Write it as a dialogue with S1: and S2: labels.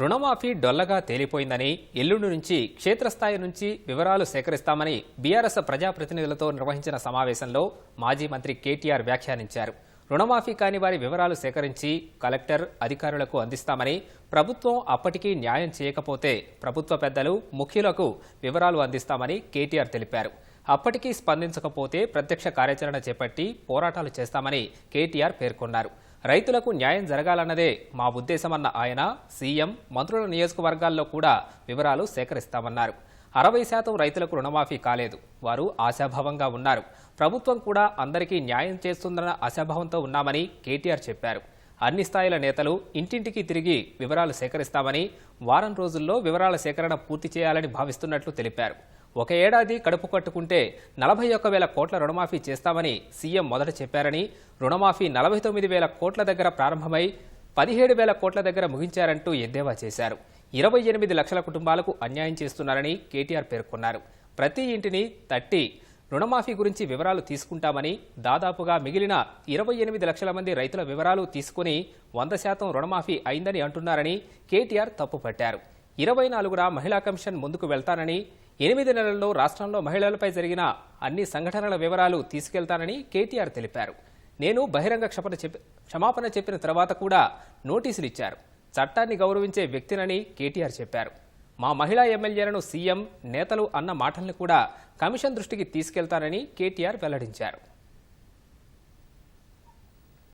S1: రుణమాఫీ డొల్లగా తేలిపోయిందని ఎల్లుండి నుంచి క్షేత్రస్థాయి నుంచి వివరాలు సేకరిస్తామని బీఆర్ఎస్ ప్రజాప్రతినిధులతో నిర్వహించిన సమావేశంలో మాజీ మంత్రి కేటీఆర్ వ్యాఖ్యానించారు. రుణమాఫీ కాని వారి వివరాలు సేకరించి కలెక్టర్ అధికారులకు అందిస్తామని ప్రభుత్వం అప్పటికీ న్యాయం చేయకపోతే ప్రభుత్వ పెద్దలు ముఖ్యులకు వివరాలు అందిస్తామని కేటీఆర్ తెలిపారు. అప్పటికీ స్పందించకపోతే ప్రత్యక్ష కార్యాచరణ చేపట్టి పోరాటాలు చేస్తామని కేటీఆర్ పేర్కొన్నారు. రైతులకు న్యాయం జరగాలన్నదే మా ఉద్దేశమన్న ఆయన సీఎం మంత్రుల నియోజకవర్గాల్లో కూడా వివరాలు సేకరిస్తామన్నారు. అరవై శాతం రైతులకు రుణమాఫీ కాలేదు. వారు ఆశాభావంగా ఉన్నారు. ప్రభుత్వం కూడా అందరికీ న్యాయం చేస్తుందన్న ఆశాభావంతో ఉన్నామని కేటీఆర్ చెప్పారు. అన్ని స్థాయిల నేతలు ఇంటింటికి తిరిగి వివరాలు సేకరిస్తామని వారం రోజుల్లో వివరాల సేకరణ పూర్తి చేయాలని భావిస్తున్నట్లు తెలిపారు. ఒక ఏడాది కడుపు కట్టుకుంటే నలభై ఒక్క వేల కోట్ల రుణమాఫీ చేస్తామని సీఎం మొదట చెప్పారని రుణమాఫీ నలభై తొమ్మిది వేల కోట్ల దగ్గర ప్రారంభమై పదిహేడు వేల కోట్ల దగ్గర ముగించారంటూ ఎద్దేవా చేశారు. ఇరవై ఎనిమిది లక్షల కుటుంబాలకు అన్యాయం చేస్తున్నారని కేటీఆర్ పేర్కొన్నారు. ప్రతి ఇంటిని తట్టి రుణమాఫీ గురించి వివరాలు తీసుకుంటామని దాదాపుగా మిగిలిన ఇరవై ఎనిమిది లక్షల మంది రైతుల వివరాలు తీసుకుని వంద శాతం రుణమాఫీ అయిందని అంటున్నారని కేటీఆర్ తప్పుపట్టారు. ఇరవై నాలుగున మహిళా కమిషన్ ముందుకు వెళ్తానని ఎనిమిది నెలల్లో రాష్ట్రంలో మహిళలపై జరిగిన అన్ని సంఘటనల వివరాలు తీసుకెళ్తానని కేటీఆర్ తెలిపారు. నేను బహిరంగ క్షపణ క్షమాపణ చెప్పిన తర్వాత కూడా నోటీసులు ఇచ్చారు చట్టాన్ని గౌరవించే వ్యక్తినని కేటీఆర్ చెప్పారు. మా మహిళా ఎమ్మెల్యేలను సీఎం నేతలు అన్న మాటల్ని కూడా కమిషన్ దృష్టికి తీసుకెళ్తానని కేటీఆర్ వెల్లడించారు.